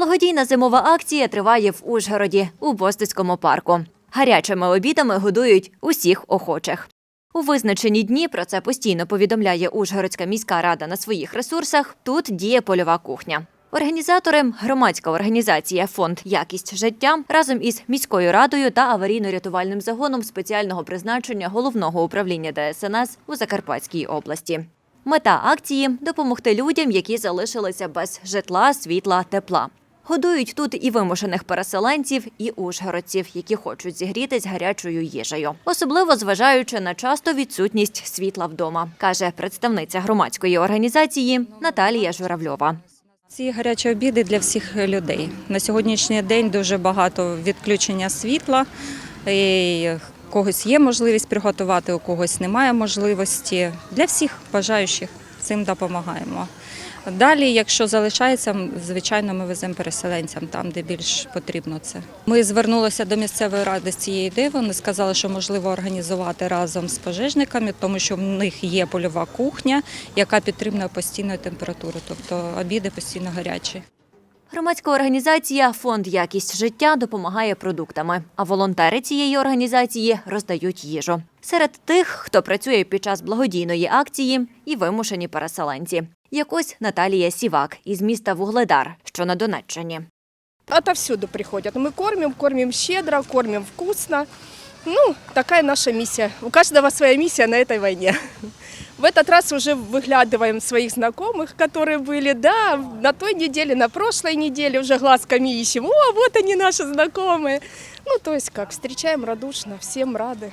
Благодійна зимова акція триває в Ужгороді у Бостицькому парку. Гарячими обідами годують усіх охочих. У визначені дні про це постійно повідомляє Ужгородська міська рада на своїх ресурсах. Тут діє польова кухня. Організатори громадська організація Фонд Якість життя разом із міською радою та аварійно-рятувальним загоном спеціального призначення головного управління ДСНС у Закарпатській області. Мета акції допомогти людям, які залишилися без житла, світла, тепла. Годують тут і вимушених переселенців, і ужгородців, які хочуть зігрітись гарячою їжею, особливо зважаючи на часто відсутність світла вдома, каже представниця громадської організації Наталія Журавльова. Ці гарячі обіди для всіх людей. На сьогоднішній день дуже багато відключення світла. І когось є можливість приготувати, у когось немає можливості. Для всіх бажаючих цим допомагаємо. Далі, якщо залишається, звичайно, ми веземо переселенцям там, де більш потрібно це. Ми звернулися до місцевої ради з цієї ідеї. Вони сказали, що можливо організувати разом з пожежниками, тому що в них є польова кухня, яка підтримує постійну температуру, тобто обіди постійно гарячі. Громадська організація Фонд Якість життя допомагає продуктами, а волонтери цієї організації роздають їжу. Серед тих, хто працює під час благодійної акції, і вимушені переселенці. Якось Наталія Сівак із міста Вугледар, що на Донеччині. Отовсюду приходят. Мы кормим, кормим щедро, кормим вкусно. Ну, такая наша миссия. У каждого своя миссия на этой войне. В этот раз уже выглядываем своих знакомых, которые были, да, на той неделе, на прошлой неделе уже глазками ищем. О, вот они наши знакомые. Ну, то есть как, встречаем радушно, всем рады.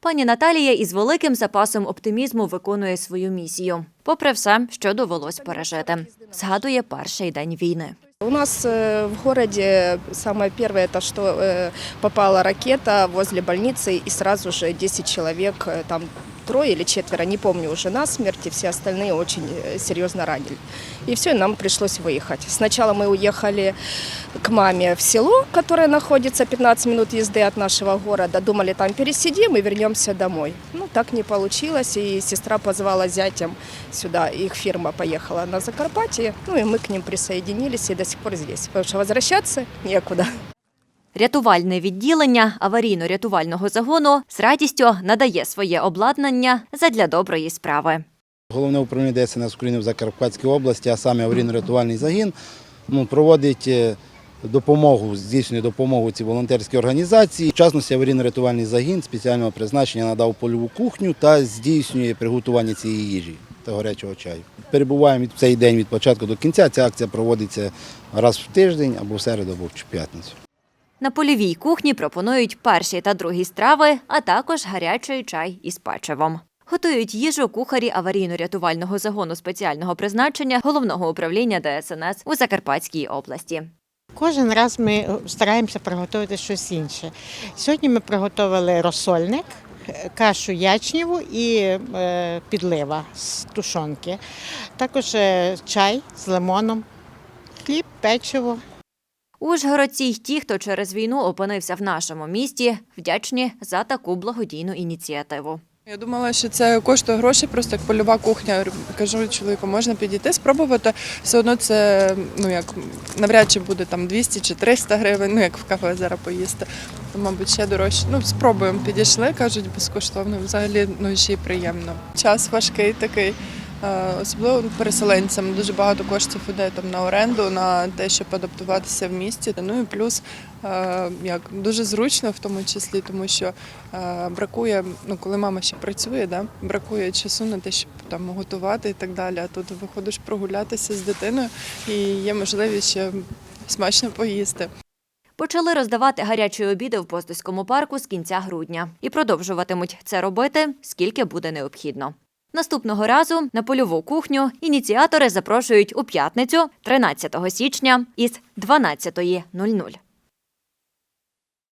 Пані Наталія із великим запасом оптимізму виконує свою місію, попри все, що довелось пережити. Згадує перший день війни. У нас э, в городе самое первое, это что э, попала ракета возле больницы, и сразу же 10 человек, э, там трое или четверо, не помню уже насмерть, и все остальные очень э, серьезно ранили. И все, нам пришлось выехать. Сначала мы уехали к маме в село, которое находится 15 минут езды от нашего города. Думали, там пересидим и вернемся домой. Ну, так не получилось, и сестра позвала зятям сюда. Их фирма поехала на Закарпатье, ну и мы к ним присоединились и до сих пор здесь. Потому что возвращаться некуда. Рятувальне відділення аварійно-рятувального загону з радістю надає своє обладнання задля доброї справи. Головне управління ДСНС України в Закарпатській області, а саме аварійно-рятувальний загін, ну, проводить е, допомогу, здійснює допомогу цій волонтерській організації. В частності аварійно-рятувальний загін спеціального призначення надав польову кухню та здійснює приготування цієї їжі та гарячого чаю. Перебуваємо цей день від початку до кінця. Ця акція проводиться раз в тиждень або в середу, або в п'ятницю. На польовій кухні пропонують перші та другі страви, а також гарячий чай із печивом. Готують їжу кухарі аварійно-рятувального загону спеціального призначення головного управління ДСНС у Закарпатській області. Кожен раз ми е, стараємося приготувати щось інше. Сьогодні ми приготували розсольник, кашу ячніву і е, підлива з тушонки. Також е, чай з лимоном, хліб, печиво. Ужгородці й ті, хто через війну опинився в нашому місті, вдячні за таку благодійну ініціативу. Я думала, що це коштує гроші, просто як польова кухня. Кажу чоловіку, можна підійти, спробувати. Все одно це ну як навряд чи буде там 200 чи 300 гривень, ну як в кафе зараз поїсти. То, мабуть, ще дорожче. Ну, спробуємо. Підійшли, кажуть, безкоштовно. Взагалі ну ще й приємно. Час важкий такий. Е, Особливо переселенцям дуже багато коштів іде там на оренду, на те, щоб адаптуватися в місті. Ну і плюс е, як дуже зручно, в тому числі, тому що е, бракує, ну коли мама ще працює, да, бракує часу на те, щоб там готувати і так далі. А тут виходиш прогулятися з дитиною і є можливість ще смачно поїсти. Почали роздавати гарячі обіди в Постуському парку з кінця грудня і продовжуватимуть це робити, скільки буде необхідно. Наступного разу на польову кухню ініціатори запрошують у п'ятницю, 13 січня, із 12.00.